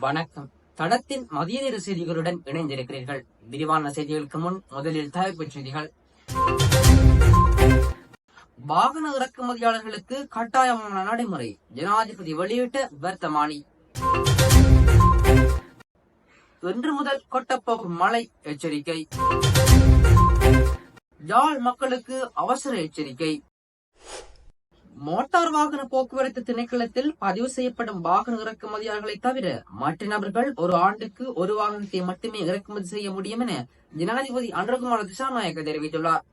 வணக்கம். தடத்தின் மதிய நேர செய்திகளுடன் இணைந்திருக்கிறீர்கள். விரிவான செய்திகளுக்கு முன் முதலில் தலைப்புச் செய்திகள். வாகன இறக்குமதியாளர்களுக்கு கட்டாயமான நடைமுறை. ஜனாதிபதி வெளியிட்ட வர்த்தமானி. இன்று முதல் கொட்டப்போகும் மழை எச்சரிக்கை. யாழ் மக்களுக்கு அவசர எச்சரிக்கை. மோட்டார் வாகன போக்குவரத்து திணைக்களத்தில் பதிவு செய்யப்படும் வாகன இறக்குமதியாளர்களை தவிர மற்ற நபர்கள் ஒரு ஆண்டுக்கு ஒரு வாகனத்தை மட்டுமே இறக்குமதி செய்ய முடியும் என ஜனாதிபதி அன்றகுமார திசாநாயக்க தெரிவித்துள்ளார்.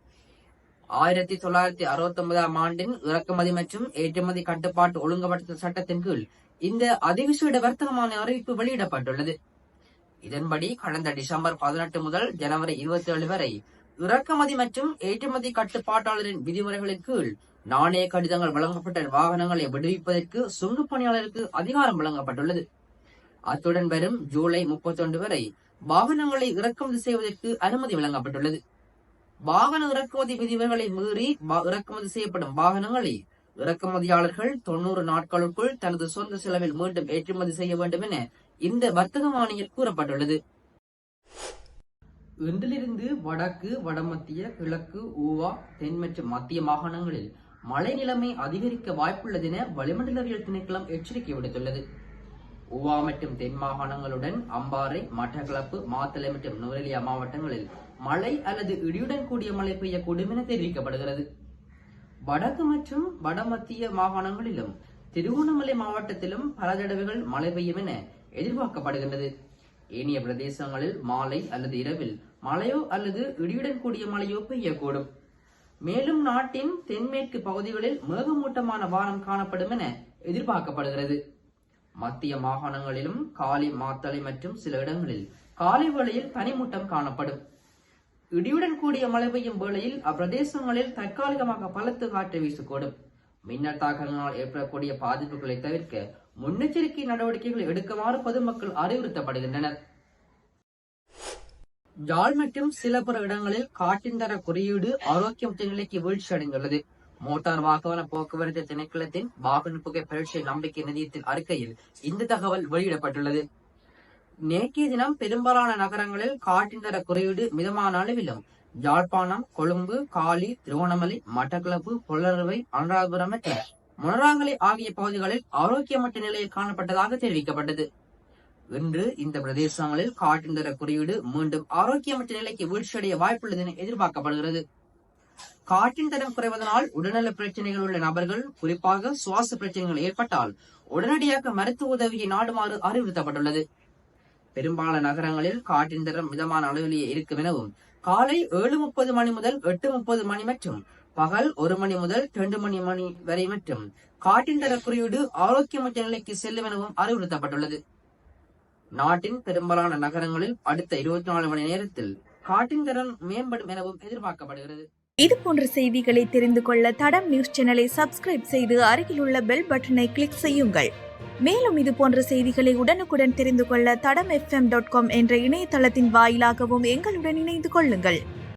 ஆயிரத்தி தொள்ளாயிரத்தி அறுபத்தி ஒன்பதாம் ஆண்டின் இறக்குமதி மற்றும் ஏற்றுமதி கட்டுப்பாட்டு ஒழுங்குபடுத்தல் சட்டத்தின் கீழ் இந்த அதிவிசேட வர்த்தகமான அறிவிப்பு வெளியிடப்பட்டுள்ளது. இதன்படி கடந்த டிசம்பர் பதினெட்டு முதல் ஜனவரி இருபத்தி ஏழு வரை இறக்குமதி மற்றும் ஏற்றுமதி கட்டுப்பாட்டாளரின் விதிமுறைகளின் கீழ் நாணய கடிதங்கள் வழங்கப்பட்ட வாகனங்களை விடுவிப்பதற்கு சுங்கு பணியாளருக்கு அதிகாரம் வழங்கப்பட்டுள்ளது. அத்துடன் வரும் ஜூலை முப்பத்தொன்று வரை வாகனங்களை இறக்குமதி செய்வதற்கு அனுமதி வழங்கப்பட்டுள்ளது. வாகன இறக்குமதி விதிமுறைகளை மீறி இறக்குமதி செய்யப்படும் வாகனங்களை இறக்குமதியாளர்கள் தொண்ணூறு நாட்களுக்குள் தனது சொந்த செலவில் மீண்டும் ஏற்றுமதி செய்ய வேண்டும் என இந்த வர்த்தக மானியில் கூறப்பட்டுள்ளது. இன்றிலிருந்து வடக்கு வடமத்திய கிழக்கு ஊவா தென் மற்றும் மத்திய மாகாணங்களில் மழை நிலைமை அதிகரிக்க வாய்ப்புள்ளது என வளிமண்டலவியல் திணைக்களம் எச்சரிக்கை விடுத்துள்ளது. ஊவா மற்றும் தென் மாகாணங்களுடன் அம்பாறை மட்டக்களப்பு மாத்தளை மற்றும் நுவரெலியா மாவட்டங்களில் மழை அல்லது இடியுடன் கூடிய மழை பெய்யக்கூடும் என தெரிவிக்கப்படுகிறது. வடக்கு மற்றும் வடமத்திய மாகாணங்களிலும் திருகோணமலை மாவட்டத்திலும் பல தடவைகள் மழை பெய்யும் என எதிர்பார்க்கப்படுகின்றது. ஏனைய பிரதேசங்களில் மாலை அல்லது இரவில் மழையோ அல்லது இடியுடன் கூடிய மழையோ பெய்யக்கூடும். மேலும் நாட்டின் தென்மேற்கு பகுதிகளில் மேகமூட்டமான வானம் காணப்படும் என எதிர்பார்க்கப்படுகிறது. மத்திய மாகாணங்களிலும் காலி மாத்தளை மற்றும் சில இடங்களில் காலை வேளையில் பனிமூட்டம் காணப்படும். இடியுடன் கூடிய மழை பெய்யும் வேளையில் அப்பிரதேசங்களில் தற்காலிகமாக பலத்து காற்று வீசக்கூடும். மின்னல் தாக்கங்களால் ஏற்படக்கூடிய பாதிப்புகளை தவிர்க்க முன்னெச்சரிக்கை நடவடிக்கைகள் எடுக்குமாறு பொதுமக்கள் அறிவுறுத்தப்படுகின்றனர். ஜாழ் மற்றும் சில பிற இடங்களில் காற்றின் தர குறியீடு ஆரோக்கியம் நிலைக்கு வீழ்ச்சி அடைந்துள்ளது. மோட்டார் வாகன போக்குவரத்து திணைக்களத்தின் வாகன புகை பரீட்சை நம்பிக்கை நிதியத்தின் அறிக்கையில் இந்த தகவல் வெளியிடப்பட்டுள்ளது. நேற்றைய தினம் பெரும்பாலான நகரங்களில் காற்றின் தர குறியீடு மிதமான அளவிலும் யாழ்ப்பாணம் கொழும்பு காலி திருவண்ணாமலை மட்டக்களப்பு பொள்ளரவை அனுராதபுரம் மற்றும் முனராங்கலை ஆகிய பகுதிகளில் ஆரோக்கியமற்ற நிலையில் காணப்பட்டதாக தெரிவிக்கப்பட்டது. இன்று இந்த பிரதேசங்களில் காற்றின் தர குறியீடு மீண்டும் ஆரோக்கியமற்ற நிலைக்கு வீழ்ச்சியடைய வாய்ப்புள்ளது என எதிர்பார்க்கப்படுகிறது. காற்றின் தரம் குறைவதனால் உடல்நல பிரச்சனைகள் உள்ள நபர்கள் குறிப்பாக சுவாச பிரச்சனைகள் ஏற்பட்டால் உடனடியாக மருத்துவ உதவியை நாடுமாறு அறிவுறுத்தப்பட்டுள்ளது. பெரும்பாலான நகரங்களில் காற்றின் தரம் மிதமான அளவிலேயே இருக்கும் எனவும் காலை ஏழு முப்பது மணி முதல் எட்டு முப்பது மணி மற்றும் பகல் ஒரு மணி முதல் இரண்டு மணி மணி வரை மற்றும் காட்டின் தர குறியீடு ஆரோக்கியமற்ற நிலைக்கு செல்லும் எனவும் அறிவுறுத்தப்பட்டுள்ளது. நாட்டின் பெரும்பாலான நகரங்களில் அடுத்த இருபத்தி நாலு மணி நேரத்தில் காட்டின் தரம் மேம்படும் எனவும் எதிர்பார்க்கப்படுகிறது. இது போன்ற செய்திகளை தெரிந்து கொள்ள தடம் நியூஸ் சேனலை சப்ஸ்கிரைப் செய்து அருகிலுள்ள பெல் பட்டனை கிளிக் செய்யுங்கள். மேலும் இது போன்ற செய்திகளை உடனுக்குடன் தெரிந்து கொள்ள தடம் எஃப்எம் டாட் காம் என்ற இணையதளத்தின் வாயிலாகவும் எங்களுடன் இணைந்து கொள்ளுங்கள்.